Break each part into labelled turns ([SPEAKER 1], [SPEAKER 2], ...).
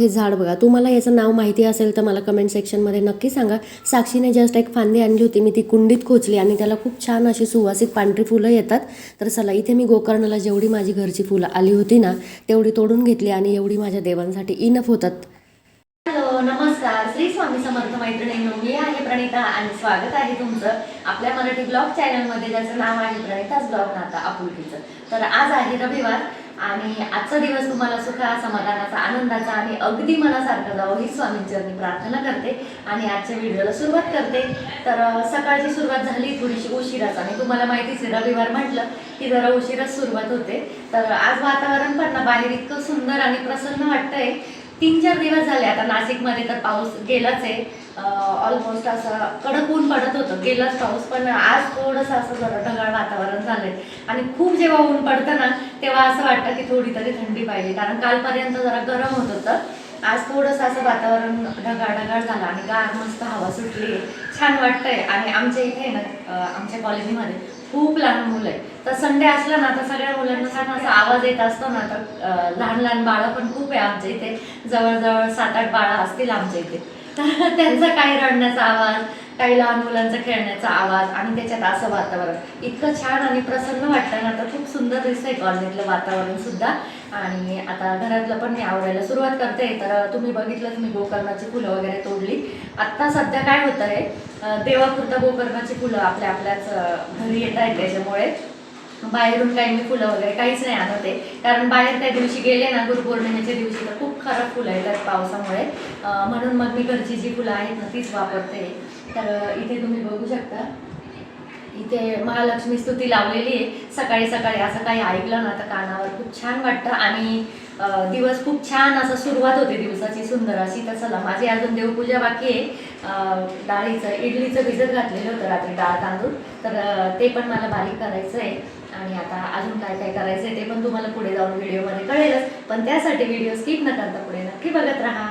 [SPEAKER 1] हे झाड बघा. तुम्हाला याचं नाव माहिती असेल तर मला कमेंट सेक्शनमध्ये नक्की सांगा. साक्षीने जस्ट एक फांदी आणली होती. मी ती कुंडीत खोचली आणि त्याला खूप छान अशी सुवासिक पांढरी फुलं येतात. तर चला इथे मी गोकर्णाला जेवढी माझी घरची फुलं आली होती ना तेवढी तोडून घेतली आणि एवढी माझ्या देवांसाठी इनफ होतात.
[SPEAKER 2] हॅलो नमस्कार. श्री स्वामी समर्थ मैत्रिणींनो मी आहे प्रणिता आणि स्वागत आहे तुमचं. आपल्या मराठी ब्लॉग चॅनलमध्ये ज्याचं नाव आहे प्रणिताच ब्लॉग नाता आपुलकीचं. तर आज आहे रविवार. आणि आजचा दिवस तुम्हाला सुखा समाधानाचा आनंदाचा आणि अगदी मनासारखं जावं ही स्वामींचरणी प्रार्थना करते आणि आजच्या व्हिडिओला सुरुवात करते. तर सकाळची सुरुवात झाली थोडीशी उशिराच आणि तुम्हाला माहितीच आहे रविवार म्हटलं की जरा उशिराच सुरुवात होते. तर आज वातावरण पण ना बाहेर इतकं सुंदर आणि प्रसन्न वाटतंय तीन चार दिवस झाले. आता नाशिकमध्ये तर पाऊस गेलाच आहे. ऑलमोस्ट असं कडक ऊन पडत होतं. गेलाच पाऊस. पण आज थोडंसं असं जरा ढगाळ वातावरण झालंय. आणि खूप जेव्हा ऊन पडतं ना तेव्हा असं वाटतं की थोडी तरी थंडी पाहिजे. कारण कालपर्यंत जरा गरम होत होतं. आज थोडंसं असं वातावरण ढगाळ ढगाळ झालं आणि गार मस्त हवा सुटली. छान वाटतंय. आणि आमच्या इथे ना आमच्या कॉलनीमध्ये खूप लहान मुलं आहे तर संडे असला ना तर सगळ्या मुलांना छान असा आवाज येत असतो ना तर लहान लहान बाळं पण खूप आहे आमच्या इथे. जवळजवळ सात आठ बाळं असतील आमच्या इथे. तर त्यांचा काही रडण्याचा आवाज काही लहान मुलांचा खेळण्याचा आवाज आणि त्याच्यात असं वातावरण. इतकं छान आणि प्रसन्न वाटतं ना तर खूप सुंदर दिसतंय कॉलनीतलं वातावरण सुद्धा. आणि आता घरातलं पण मी आवडायला सुरुवात करते. तर तुम्ही बघितलंच मी गोकर्णाची फुलं वगैरे तोडली. आत्ता सध्या काय होतं आहे देवापुरता गोकर्णाची फुलं आपल्या आपल्याच घरी येत आहेत त्याच्यामुळे. बाहेरून काही मी फुलं वगैरे काहीच नाही आणत आहे. कारण बाहेर त्या दिवशी गेले ना गुरुपौर्णिमेच्या दिवशी तर खूप खराब फुलं येतात पावसामुळे. म्हणून मग मी घरची जी फुलं आहेत ना तीच वापरते. तर इथे तुम्ही बघू शकता. इथे महालक्ष्मी स्तुती लावलेली आहे. सकाळी सकाळी असं काही ऐकलं ना तर कानावर खूप छान वाटतं. आणि दिवस खूप छान असं सुरुवात होते दिवसाची सुंदर अशी. तर चला माझी अजून देवपूजा बाकी आहे. डाळीचं इडलीचं भिजत घातलेलं होतं रात्री डाळ तांदूळ. तर ते पण मला बारीक करायचं आहे आणि आता अजून काय काय करायचं आहे ते पण तुम्हाला पुढे जाऊन व्हिडिओमध्ये कळेलच. पण त्यासाठी व्हिडिओ स्किप न करता पुढे नक्की बघत राहा.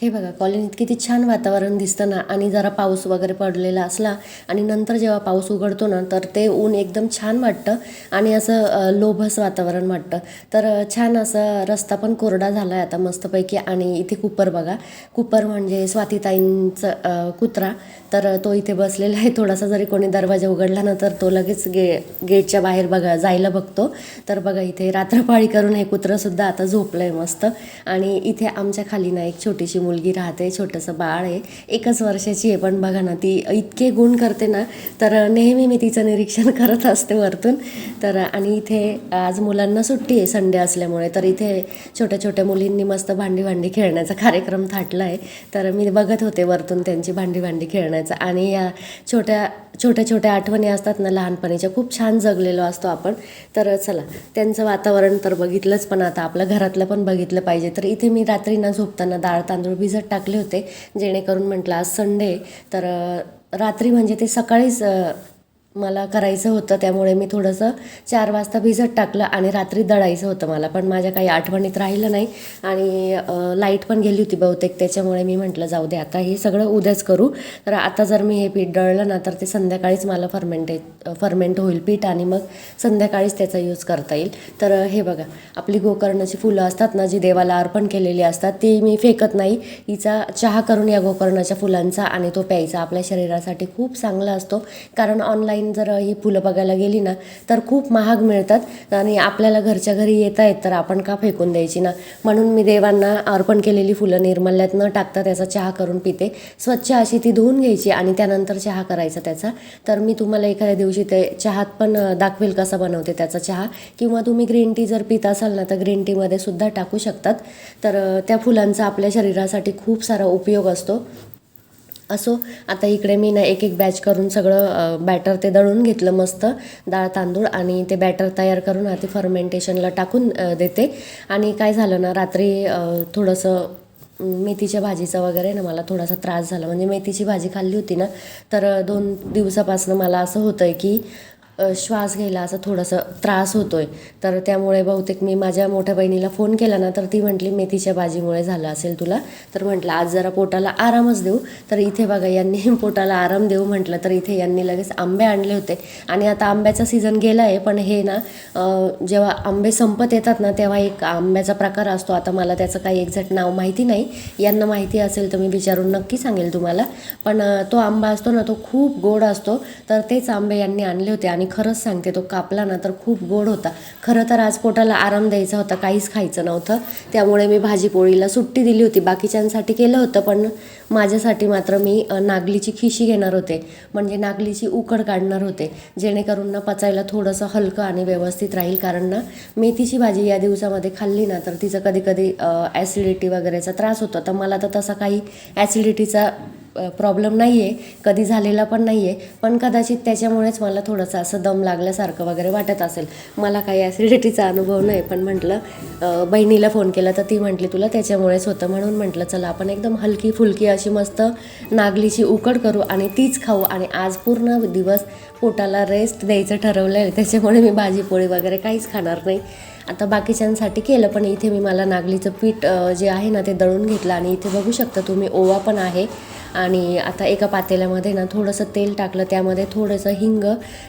[SPEAKER 1] हे बघा कॉलनीत किती छान वातावरण दिसतं ना आणि जरा पाऊस वगैरे पडलेला असला आणि नंतर जेव्हा पाऊस उघडतो ना तर ते ऊन एकदम छान वाटतं आणि असं लोभस वातावरण वाटतं. तर छान असं रस्ता पण कोरडा झाला आहे आता मस्तपैकी आणि इथे कुपर बघा. कुपर म्हणजे स्वातीताईंचं कुत्रा. तर तो इथे बसलेला आहे. थोडासा जरी कोणी दरवाजा उघडला ना तर तो लगेच गे गेटच्या बाहेर बघा जायला बघतो. तर बघा इथे रात्रपाळी करून हे कुत्रंसुद्धा आता झोपलं आहे मस्त. आणि इथे आमच्या खाली ना एक छोटीशी मुलगी राहते छोटंसं बाळ आहे एकच वर्षाची आहे. पण बघा ना ती इतके गुण करते ना तर नेहमी मी तिचं निरीक्षण करत असते वरतून. तर आणि इथे आज मुलांना सुट्टी आहे संडे असल्यामुळे. तर इथे छोट्या छोट्या मुलींनी मस्त भांडी भांडी खेळण्याचा कार्यक्रम थाटला आहे तर मी बघत होते वरतून त्यांची भांडी भांडी खेळण्याचा. आणि या छोट्या छोट्या छोट्या आठवणी असतात ना लहानपणीच्या खूप छान जगलेलो असतो आपण. तर चला त्यांचं वातावरण तर बघितलंच पण आता आपल्या घरातलं पण बघितलं पाहिजे. तर इथे मी रात्री ना झोपताना डाळ तांदूळ भिजत टाकले होते जेणेकरून म्हटलं आज संडे तर रात्री म्हणजे ते सकाळीच मला करायचं होतं त्यामुळे मी थोडंसं चार वाजता भिजत टाकलं आणि रात्री दळायचं होतं मला. पण माझ्या काही आठवणीत राहिलं नाही आणि लाइट पण गेली होती बहुतेक त्याच्यामुळे मी म्हटलं जाऊ दे आता हे सगळं उद्याच करू. तर आता जर मी हे पीठ दळलं ना तर ते संध्याकाळीच मला फर्मेंटे फर्मेंट होईल पीठ आणि मग संध्याकाळीच त्याचा यूज करता येईल. तर हे बघा आपली गोकर्णाची फुलं असतात ना जी देवाला अर्पण केलेली असतात ती मी फेकत नाही. हिचा चहा करून या गोकर्णाच्या फुलांचा आणि तो प्यायचा. आपल्या शरीरासाठी खूप चांगला असतो. कारण ऑनलाईन जर ही फुलं बघायला गेली ना तर खूप महाग मिळतात आणि आपल्याला घरच्या घरी येत आहेत तर आपण का फेकून द्यायची ना? म्हणून मी देवांना अर्पण केलेली फुलं निर्मल्यात न टाकता त्याचा चहा करून पिते. स्वच्छ अशी ती धुवून घ्यायची आणि त्यानंतर चहा करायचा त्याचा. तर मी तुम्हाला एखाद्या दिवशी ते चहात पण दाखवेल कसा बनवते त्याचा चहा. किंवा तुम्ही ग्रीन टी जर पित असाल ना तर ग्रीन टीमध्ये सुद्धा टाकू शकतात. तर त्या फुलांचा आपल्या शरीरासाठी खूप सारा उपयोग असतो. असो. आता इकडे मी ना एक एक बॅच करून सगळं बॅटर ते दळून घेतलं मस्त. डाळ तांदूळ आणि ते बॅटर तयार करून आता फर्मेंटेशनला टाकून देते. आणि काय झालं ना रात्री थोडंसं मेथीच्या भाजीचा वगैरे ना मला थोडासा त्रास झाला. म्हणजे मेथीची भाजी खाल्ली होती ना तर दोन दिवसापासून मला असं होतं आहे की श्वास घ्यायला असं थोडासा त्रास होतोय. तर त्यामुळे बहुतेक मी माझ्या मोठ्या बहिणीला फोन केला ना तर ती म्हटली मेथीच्या भाजीमुळे झालं असेल तुला. तर म्हटलं आज जरा पोटाला आरामच देऊ. तर इथे बघा यांनी पोटाला आराम देऊ म्हटलं तर इथे यांनी लगेच आंबे आणले होते. आणि आता आंब्याचा सीझन गेला आहे पण हे ना जेव्हा आंबे संपत येतात ना तेव्हा एक आंब्याचा प्रकार असतो. आता मला त्याचं काही एक्झॅक्ट नाव माहिती नाही. यांना माहिती असेल तर मी विचारून नक्की सांगेल तुम्हाला. पण तो आंबा असतो ना तो खूप गोड असतो. तर तेच आंबे यांनी आणले होते. आणि खरंच सांगते तो कापला ना तर खूप गोड होता. खरं तर आज पोटाला आराम द्यायचा होता काहीच खायचं नव्हतं. त्यामुळे मी भाजी पोळीला सुट्टी दिली होती. बाकीच्यांसाठी केलं होतं पण माझ्यासाठी मात्र मी नागलीची खिशी घेणार होते. म्हणजे नागलीची उकड काढणार होते. जेणेकरून ना पचायला थोडंसं हलकं आणि व्यवस्थित राहील. कारण ना मेथीची भाजी या दिवसामध्ये खाल्ली ना तर तिचं कधी कधी ॲसिडिटी वगैरेचा त्रास होतो. तर मला तर तसा काही ॲसिडिटीचा प्रॉब्लेम नाही आहे कधी झालेला पण नाही आहे पण कदाचित त्याच्यामुळेच मला थोडंसं असं दम लागल्यासारखं वगैरे वाटत असेल. मला काही ॲसिडिटीचा अनुभव नाही. पण म्हटलं बहिणीला फोन केला तर ती म्हटली तुला त्याच्यामुळेच होतं म्हणून म्हटलं चला आपण एकदम हलकी फुलकी अशी मस्त नागलीची उकड करू आणि तीच खाऊ. आणि आज पूर्ण दिवस पोटाला रेस्ट द्यायचं ठरवलं आहे त्याच्यामुळे मी भाजी पोळी वगैरे काहीच खाणार नाही. आता बाकीच्यांसाठी केलं पण इथे मी मला नागलीचं पीठ जे आहे ना ते दळून घेतलं. आणि इथे बघू शकता तुम्ही ओवा पण आहे. आणि आता एका पातेल्यामध्ये ना थोडंसं तेल टाकलं त्यामध्ये थोडंसं हिंग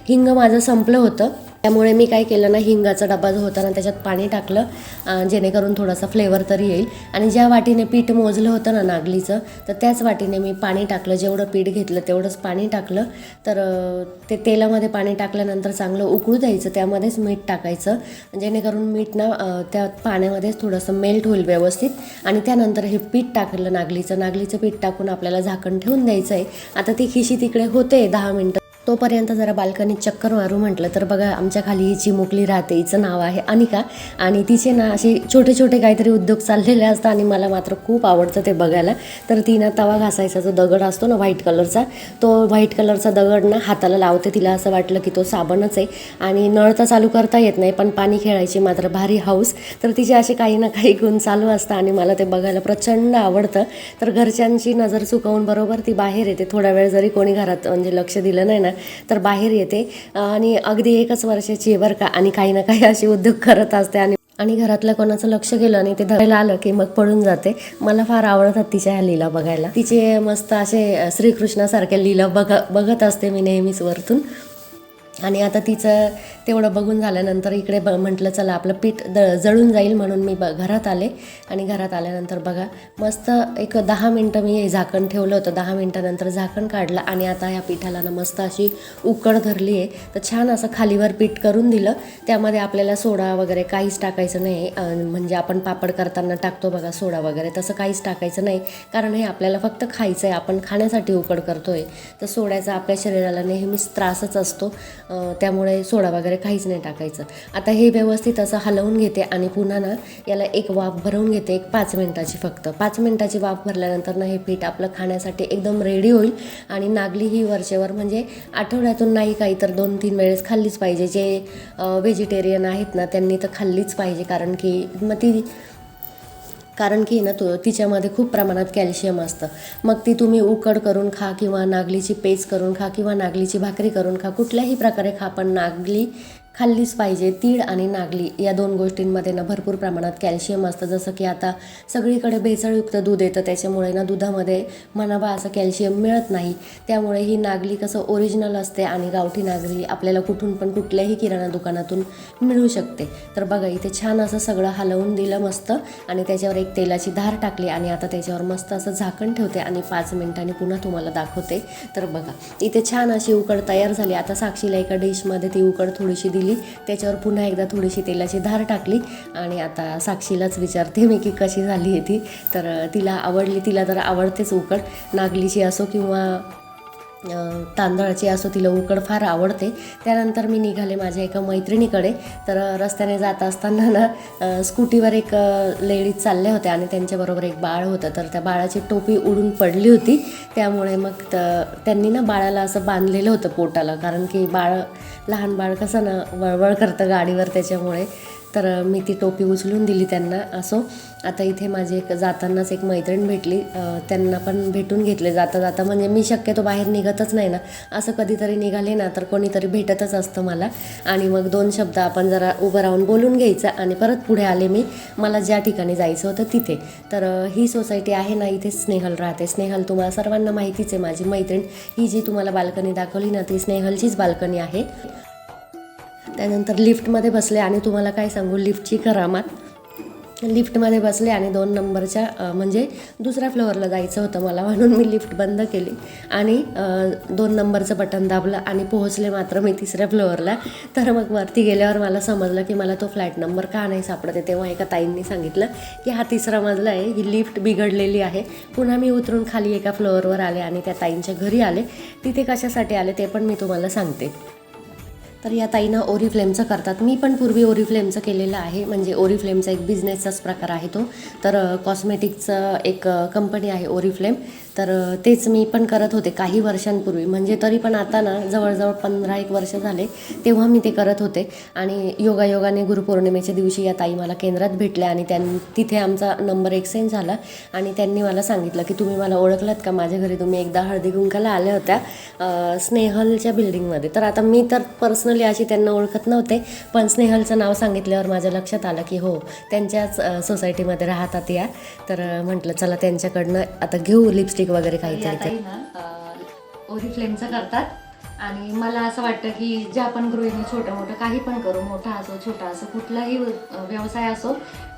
[SPEAKER 1] हिंग माझं संपलं होतं. त्यामुळे मी काय केलं ना हिंगाचा डबा जो होता ना त्याच्यात पाणी टाकलं जेणेकरून थोडासा फ्लेवर तरी येईल. आणि ज्या वाटीने पीठ मोजलं होतं ना नागलीचं तर त्याच वाटीने मी पाणी टाकलं. जेवढं पीठ घेतलं तेवढंच पाणी टाकलं. तर ते तेलामध्ये पाणी टाकल्यानंतर चांगलं उकळू द्यायचं त्यामध्येच मीठ टाकायचं. जेणेकरून मीठ ना त्या पाण्यामध्येच थोडंसं मेल्ट होईल व्यवस्थित. आणि त्यानंतर हे पीठ टाकलं नागलीचं. नागलीचं पीठ टाकून आपल्याला झाकण ठेवून द्यायचं आहे आता ती खिशी तिकडे होते दहा मिनटं. तोपर्यंत जरा बाल्कनीत चक्कर मारू म्हटलं तर बघा आमच्या खाली ही चिमुकली राहते हिचं नाव आहे अनिका. आणि तिचे ना असे छोटे छोटे काहीतरी उद्योग चाललेले असतात आणि मला मात्र खूप आवडतं ते बघायला. तर ती ना तवा घासायचा जो दगड असतो ना व्हाईट कलरचा तो व्हाईट कलरचा दगड ना हाताला लावते तिला असं वाटलं की तो साबणच आहे. आणि नळ तर चालू करता येत नाही पण पाणी खेळायची मात्र भारी हाऊस तर तिचे असे काही ना काही गुण चालू असतात आणि मला ते बघायला प्रचंड आवडतं. तर घरच्यांची नजर चुकवून बरोबर ती बाहेर येते. थोडा वेळ जरी कोणी घरात म्हणजे लक्ष दिलं नाही ना तर बाहेर येते. आणि अगदी एकच वर्षाची बरं का. आणि काही ना काही अशी उद्योग करत असते. आणि आणि घरातलं कोणाचं लक्ष गेलं आणि ते धरायला आलं की मग पडून जाते. मला फार आवडतात तिच्या ह्या लीला बघायला. तिचे मस्त असे श्रीकृष्णासारख्या लीला बघ बघत असते मी नेहमीच वरतून. आणि आता तिचं तेवढं बघून झाल्यानंतर इकडे ब म्हटलं चला आपलं पीठ द जळून जाईल म्हणून मी ब घरात आले. आणि घरात आल्यानंतर बघा मस्त एक दहा मिनटं मी हे झाकण ठेवलं होतं. दहा मिनटानंतर झाकण काढलं आणि आता ह्या पिठाला ना मस्त अशी उकड धरली आहे. तर छान असं खालीवर पीठ करून दिलं. त्यामध्ये आपल्याला सोडा वगैरे काहीच टाकायचं नाही. म्हणजे आपण पापड करताना टाकतो बघा सोडा वगैरे. तसं काहीच टाकायचं नाही. कारण हे आपल्याला फक्त खायचं आहे आपण खाण्यासाठी उकड करतो आहे तर सोड्याचा आपल्या शरीराला नेहमीच त्रासच असतो. त्यामुळे सोडा वगैरे काहीच नाही टाकायचं. आता हे व्यवस्थित असं हलवून घेते आणि पुन्हा ना याला एक वाफ भरवून घेते एक पाच मिनटाची फक्त. पाच मिनटाची वाफ भरल्यानंतर ना हे पीठ आपलं खाण्यासाठी एकदम रेडी होईल आणि नागली ही वरचेवर म्हणजे आठवड्यातून नाही काही तर दोन तीन वेळेस खाल्लीच पाहिजे. जे व्हेजिटेरियन आहेत ना त्यांनी तर खाल्लीच पाहिजे. कारण की मग ती कारण की ना तो तिच्यामध्ये खूप प्रमाणात कॅल्शियम असतं. मग ती तुम्ही उकड करून खा किंवा नागलीची पेज करून खा किंवा नागलीची भाकरी करून खा कुठल्याही प्रकारे खा पण नागली खाल्लीच पाहिजे. तीळ आणि नागली या दोन गोष्टींमध्ये ना भरपूर प्रमाणात कॅल्शियम असतं. जसं की आता सगळीकडे भेसळयुक्त दूध येतं. त्याच्यामुळे ना दुधामध्ये म्हणावा असं कॅल्शियम मिळत नाही. त्यामुळे ही नागली कसं ओरिजिनल असते आणि गावठी नागली आपल्याला कुठून पण कुठल्याही किराणा दुकानातून मिळू शकते. तर बघा इथे छान असं सगळं हलवून दिलं मस्त आणि त्याच्यावर एक तेलाची धार टाकली आणि आता त्याच्यावर मस्त असं झाकण ठेवते आणि पाच मिनिटांनी पुन्हा तुम्हाला दाखवते. तर बघा इथे छान अशी उकड तयार झाली. आता साक्षीला एका डिशमध्ये ती उकड थोडीशी दिली. त्याच्यावर पुन्हा एकदा थोडीशी तेलाची धार टाकली. आणि आता साक्षीलाच विचारते मी की कशी झाली आहे ती. तर तिला आवडली तिला तर आवडतेच उकड. नागलीची असो किंवा तांदळाची असो तिला उकड फार आवडते. त्यानंतर मी निघाले माझ्या एका मैत्रिणीकडे. तर रस्त्याने जात असताना ना स्कूटीवर एक लेडीज चालल्या होत्या आणि त्यांच्याबरोबर एक बाळ होतं. तर त्या बाळाची टोपी उडून पडली होती. त्यामुळे मग त- त्यांनी ना बाळाला असं बांधलेलं होतं पोटाला. कारण की बाळ लहान बाळ कसं ना वळवळ करतं गाडीवर त्याच्यामुळे. तर मी ती टोपी उचलून दिली त्यांना. असो आता इथे माझी एक जातानाच एक मैत्रीण भेटली. त्यांना पण भेटून घेतले जाता जाता. म्हणजे मी शक्यतो बाहेर निघतच नाही ना. असं कधीतरी निघाले ना तर कोणीतरी भेटतच असतं मला. आणि मग दोन शब्द आपण जरा उभं राहून बोलून घ्यायचं आणि परत पुढे आले मी. मला ज्या ठिकाणी जायचं होतं तिथे. तर ही सोसायटी आहे ना इथे स्नेहल राहते. स्नेहल तुम्हाला सर्वांना माहितीच आहे माझी मैत्रीण. ही जी तुम्हाला बाल्कनी दाखवली ना ती स्नेहलचीच बाल्कनी आहे. त्यानंतर लिफ्टमध्ये बसले आणि तुम्हाला काय सांगू लिफ्टची करामात. लिफ्टमध्ये बसले आणि दोन नंबरच्या म्हणजे दुसऱ्या फ्लोअरला जायचं होतं मला म्हणून मी लिफ्ट बंद केली. आणि दोन नंबरचं बटन दाबलं आणि पोहोचले मात्र मी तिसऱ्या फ्लोअरला. तर मग वरती गेल्यावर मला समजलं की मला तो फ्लॅट नंबर का नाही सापडते तेव्हा एका ताईंनी सांगितलं की हा तिसरा मजला आहे ही लिफ्ट बिघडलेली आहे. पुन्हा मी उतरून खाली एका फ्लोअरवर आले आणि त्या ताईंच्या घरी आले. तिथे कशासाठी आले ते पण मी तुम्हाला सांगते. तर या ताईना ओरिफ्लेमचं करतात. मी पण पूर्वी ओरिफ्लेमचं केलेलं आहे. म्हणजे ओरिफ्लेमचा एक बिझनेसचाच प्रकार आहे तो. तर कॉस्मेटिकचं एक कंपनी आहे ओरिफ्लेम तर तेच मी पण करत होते काही वर्षांपूर्वी. म्हणजे तरी पण आता ना जवळजवळ पंधरा एक वर्ष झाले तेव्हा मी ते करत होते. आणि योगायोगाने गुरुपौर्णिमेच्या दिवशी या ताई मला केंद्रात भेटल्या आणि त्यां तिथे आमचा नंबर एक्सचेंज झाला. आणि त्यांनी मला सांगितलं की तुम्ही मला ओळखलात का? माझ्या घरी तुम्ही एकदा हळदी कुंकाला आल्या होत्या स्नेहलच्या बिल्डिंगमध्ये. तर आता मी तर पर्सनली अशी त्यांना ओळखत नव्हते पण स्नेहलचं नाव सांगितल्यावर माझ्या लक्षात आलं की हो त्यांच्याच सोसायटीमध्ये राहतात या. तर म्हटलं चला त्यांच्याकडनं आता घेऊ लिपस्टिक वगैरे
[SPEAKER 2] या
[SPEAKER 1] काहीतरी
[SPEAKER 2] ओरिफ्लेमचं करतात. आणि मला असं वाटतं की ज्या आपण गृहिणी छोटं मोठं काही पण करू मोठा असो छोटा असो कुठलाही व्यवसाय असो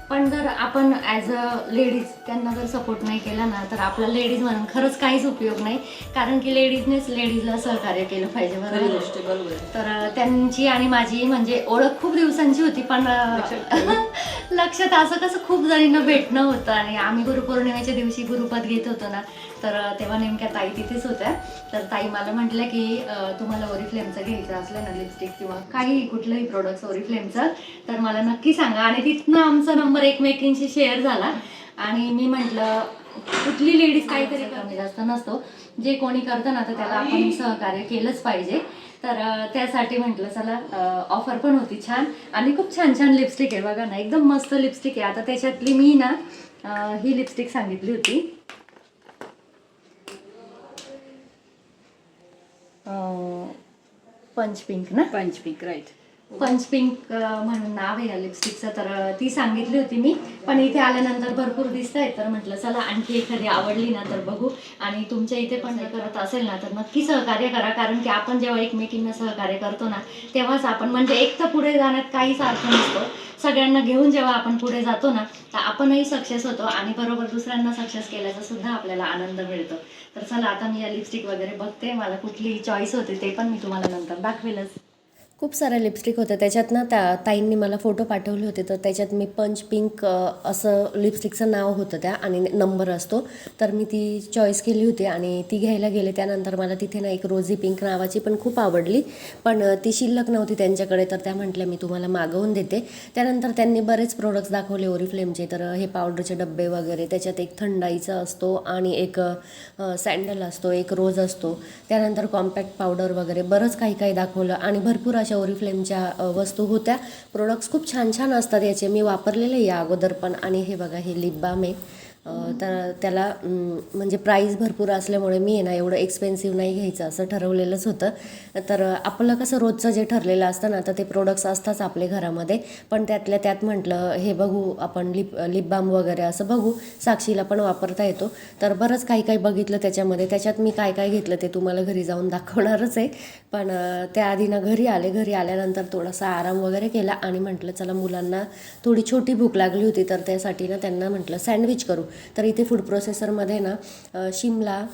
[SPEAKER 2] पण जर आपण ॲज अ लेडीज त्यांना जर सपोर्ट नाही केला ना तर आपला लेडीज म्हणून खरंच काहीच उपयोग नाही. कारण की लेडीजनेच लेडीजला सहकार्य केलं पाहिजे बरोबर?
[SPEAKER 3] बरोबर.
[SPEAKER 2] तर त्यांची आणि माझी म्हणजे ओळख खूप दिवसांची होती पण लक्षात असं कसं खूप जणींना भेटणं होतं आणि आम्ही गुरुपौर्णिमेच्या दिवशी गुरुपद घेत होतो ना तर तेव्हा नेमक्या ताई तिथेच होत्या. तर ताई मला म्हटलं की तुम्हाला ओरिफ्लेमचं घ्यायचं असलं ना लिपस्टिक किंवा काही कुठलंही प्रोडक्ट ओरिफ्लेमचं. तर मला नक्की सांगा. आणि तिथनं आमचा नंबर एकमेकींशी शेअर झाला. आणि मी म्हटलं कुठली लेडीज काहीतरी कमी जास्त नसतो. जे कोणी करतं ना तर त्याला आपण सहकार्य केलंच पाहिजे. तर त्यासाठी म्हटलं चला ऑफर पण होती छान. आणि खूप छान छान लिपस्टिक आहे. बघा ना एकदम मस्त लिपस्टिक आहे. आता त्याच्यातली मी ना ही लिपस्टिक सांगितली होती. पंच पिंक ना
[SPEAKER 3] पंच पीक राईट
[SPEAKER 2] पंच पिंक म्हणून नाव आहे या लिपस्टिकचं तर ती सांगितली होती मी. पण इथे आल्यानंतर भरपूर दिसत आहे तर म्हटलं चला आणखी एखादी आवडली ना तर बघू. आणि तुमच्या इथे पण हे करत असेल ना तर नक्की सहकार्य करा कारण की आपण जेव्हा एकमेकींना सहकार्य करतो ना तेव्हाच आपण म्हणजे एक तर पुढे जाण्यात काहीच अर्थ नसतो. सगळ्यांना घेऊन जेव्हा आपण पुढे जातो ना तर आपणही सक्सेस होतो आणि बरोबर दुसऱ्यांना सक्सेस केल्याचा सुद्धा आपल्याला आनंद मिळतो. तर चला आता मी या लिपस्टिक वगैरे बघते मला कुठली चॉईस होते ते पण मी तुम्हाला नंतर दाखवेलच.
[SPEAKER 1] खूप साऱ्या लिपस्टिक होत्या त्याच्यात ना त्या ताईंनी मला फोटो पाठवले होते. तर त्याच्यात मी पंच पिंक असं लिपस्टिकचं नाव होतं त्या आणि नंबर असतो. तर मी ती चॉईस केली होती आणि ती घ्यायला गेले. त्यानंतर मला तिथे ना एक रोझी पिंक नावाची पण खूप आवडली. पण ती शिल्लक नव्हती त्यांच्याकडे. तर त्या म्हटल्या मी तुम्हाला मागवून देते. त्यानंतर त्यांनी बरेच प्रोडक्ट्स दाखवले. ओरिफ्लेमचे तर हे पावडरचे डब्बे वगैरे. त्याच्यात एक थंडाईचा असतो आणि एक सँडल असतो. एक रोज असतो. त्यानंतर कॉम्पॅक्ट पावडर वगैरे. बरंच काही काही दाखवलं. आणि भरपूर अशा ओरिफ्लेमच्या वस्तू होत्या. प्रोडक्ट्स खूप छान छान असतात याचे. मी वापरलेले या अगोदर पण. आणि हे बघा हे लिप बाम आहे. तर त्याला म्हणजे प्राईस भरपूर असल्यामुळे मी आहे ना एवढं एक्सपेन्सिव्ह नाही घ्यायचं असं ठरवलेलंच होतं. तर आपलं कसं रोजचं जे ठरलेलं असतं ना तर ते प्रोडक्ट्स असतात आपल्या घरामध्ये. पण त्यातल्या त्यात म्हटलं हे बघू आपण लिप लिप बाम वगैरे असं बघू. साक्षीला पण वापरता येतो. तर बरंच काही काही बघितलं त्याच्यामध्ये. त्याच्यात मी काय काय घेतलं ते तुम्हाला घरी जाऊन दाखवणारच आहे. पण त्याआधी ना घरी आले. घरी आल्यानंतर थोडासा आराम वगैरे केला आणि म्हटलं चला मुलांना थोडी छोटी भूक लागली होती तर त्यासाठी ना त्यांना म्हटलं सँडविच करू. तर इथे फूड प्रोसेसरमध्ये ना शिमला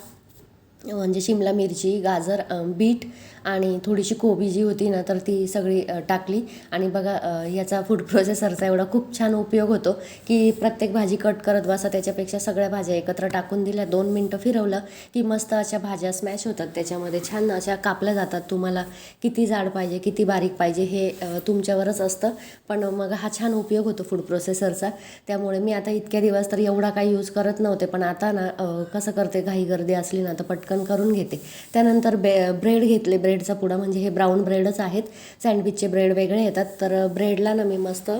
[SPEAKER 1] म्हणजे शिमला मिरची गाजर बीट आणि थोडीशी कोबी जी होती ना तर ती सगळी टाकली. आणि बघा याचा फूड प्रोसेसरचा एवढा खूप छान उपयोग होतो की प्रत्येक भाजी कट करत बसा त्याच्यापेक्षा सगळ्या भाज्या एकत्र टाकून दिल्या दोन मिनटं फिरवलं की मस्त अशा भाज्या स्मॅश होतात. त्याच्यामध्ये छान अशा कापल्या जातात. तुम्हाला किती जाड पाहिजे किती बारीक पाहिजे हे तुमच्यावरच असतं. पण मग हा छान उपयोग होतो फूड प्रोसेसरचा त्यामुळे मी आता इतक्या दिवस तर एवढा काही यूज करत नव्हते. पण आता ना कसं करते घाई गर्दी असली ना तर पटकन झाकण करून घेते. त्यानंतर बे ब्रेड घेतले. ब्रेडचा पुडा म्हणजे हे ब्राऊन ब्रेडच आहेत. सँडविचचे ब्रेड वेगळे येतात. तर ब्रेडला ना मी मस्त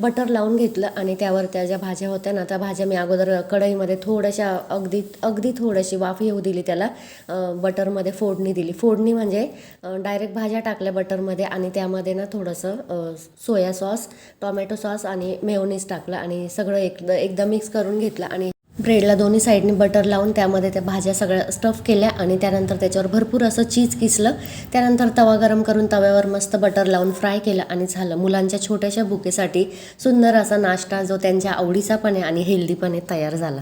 [SPEAKER 1] बटर लावून घेतलं आणि त्यावर त्या ज्या भाज्या होत्या ना त्या भाज्या मी अगोदर कढईमध्ये थोड्याशा अगदी अगदी थोड्याशी वाफ येऊ दिली त्याला. बटरमध्ये फोडणी दिली. फोडणी म्हणजे डायरेक्ट भाज्या टाकल्या बटरमध्ये आणि त्यामध्ये ना थोडंसं सोया सॉस टॉमॅटो सॉस आणि मेयोनीज टाकलं आणि सगळं एक एकदा मिक्स करून घेतलं आणि ब्रेडला दोन्ही साईडनी बटर लावून त्यामध्ये त्या भाज्या सगळ्या स्टफ केल्या आणि त्यानंतर त्याच्यावर भरपूर असं चीज किसलं. त्यानंतर तवा गरम करून तव्यावर मस्त बटर लावून फ्राय केलं आणि झालं. मुलांच्या छोट्याशा बुकेसाठी सुंदर असा नाश्ता जो त्यांच्या आवडीचा पण आहे आणि हेल्दीपणे तयार झाला.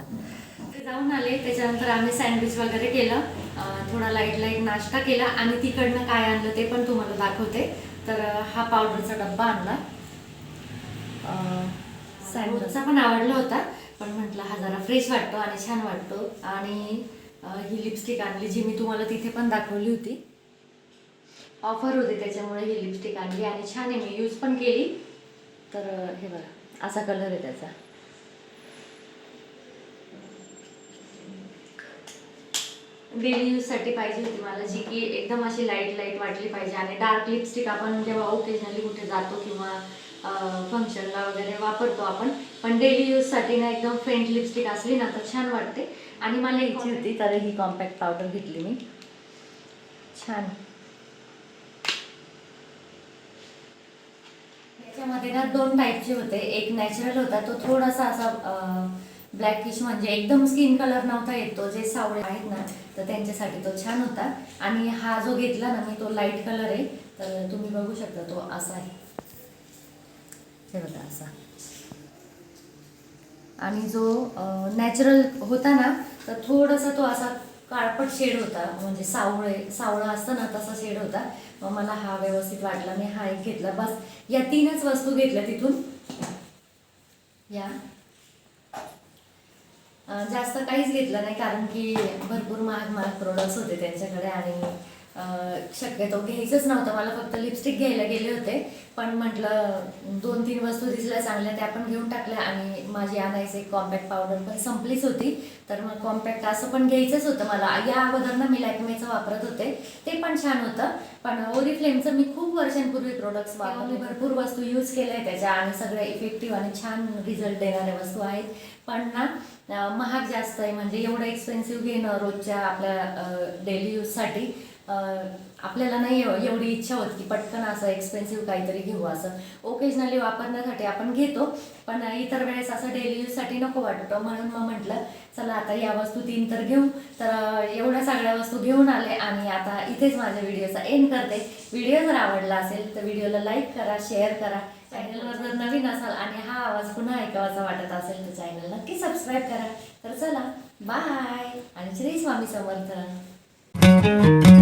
[SPEAKER 2] जाऊन आले. त्याच्यानंतर आम्ही सँडविच वगैरे केलं. थोडा लाइट लाइट नाश्ता केला आणि तिकडनं काय आणलं ते पण तुम्हाला दाखवते. तर हा पावडरचा डब्बा आणला. सँडविचचा पण आवडला होता. पण म्हटलं हा जरा फ्रेश वाटतो आणि छान वाटतो. आणि ही लिपस्टिक आणली जी मी तुम्हाला तिथे पण दाखवली होती. ऑफर होती त्याच्यामुळे ही लिपस्टिक आणली आणि छान आहे मी यूज पण केली. तर हे बघा असा कलर आहे त्याचा. डेली यूजसाठी पाहिजे होती मला जी की एकदम अशी लाइट लाइट वाटली पाहिजे. आणि डार्क लिपस्टिक आपण जेव्हा ओकेजनली कुठे जातो किंवा फंक्शनला वगैरे वापरतो आपण. पण डेली यूजसाठी ना एकदम फेंट लिपस्टिक असली ना तर छान वाटते. आणि मला इच्छा होती तर ही कॉम्पॅक्ट पावडर घेतली मी. छान. याच्यामध्ये ना दोन टाईपचे होते. एक नॅचरल होता तो थोडासा असा ब्लॅकिश म्हणजे एकदम स्किन कलर नव्हता येतो जे सावळे आहेत ना तर त्यांच्यासाठी तो छान होता. आणि हा जो घेतला ना मी तो लाइट कलर आहे. तर तुम्ही बघू शकता तो असा आहे. हे बघा असा. आणि जो नॅचरल होता ना तर थोडासा तो असा काळपट शेड होता. म्हणजे सावळे सावळा असतं ना तसा शेड होता. मग मला हा व्यवस्थित वाटला. मी हा एक घेतला. बस या तीनच वस्तू घेतल्या तिथून. या. जास्त काहीच घेतलं नाही कारण की भरपूर महाग महाग प्रोडक्ट्स होते त्यांच्याकडे आणि शक्यतो घ्यायचंच नव्हतं. मला फक्त लिपस्टिक घ्यायला गेले होते. पण म्हटलं दोन तीन वस्तू दिसल्या चांगल्या त्या पण घेऊन टाकल्या आणि माझी आणायची कॉम्पॅक्ट पावडर पण संपलीच होती. तर मग कॉम्पॅक्ट असं पण घ्यायचंच होतं मला. या अगोदर ना मी लॅकमेचं वापरत होते. ते पण छान होतं. पण ओरिफ्लेमचं मी खूप वर्षांपूर्वी प्रोडक्ट्स वापरले. भरपूर. वस्तू यूज केल्या त्याच्या आणि सगळ्या इफेक्टिव्ह आणि छान रिझल्ट देणाऱ्या वस्तू आहेत. पण ना महाग जास्त आहे. म्हणजे एवढं एक्सपेन्सिव्ह घेणं रोजच्या आपल्या डेली यूजसाठी आपल्याला नाही एवढी इच्छा होत की पटकन असं एक्सपेन्सिव्ह काहीतरी घेऊ असं. ओकेजनली वापरण्यासाठी आपण घेतो पण इतर वेळेस असं डेली यूजसाठी नको वाटतं. म्हणून मग म्हटलं चला आता या वस्तू तीन तर घेऊ. तर एवढ्या सगळ्या वस्तू घेऊन आले आणि आता इथेच माझ्या व्हिडिओचा एंड करते. व्हिडिओ जर आवडला असेल तर व्हिडिओला लाईक करा शेअर करा. चॅनलवर जर नवीन असाल आणि हा आवाज पुन्हा ऐकावाचा वाटत असेल तर चॅनल नक्की सबस्क्राईब करा. तर चला बाय आणि श्री स्वामी समर्थ. Música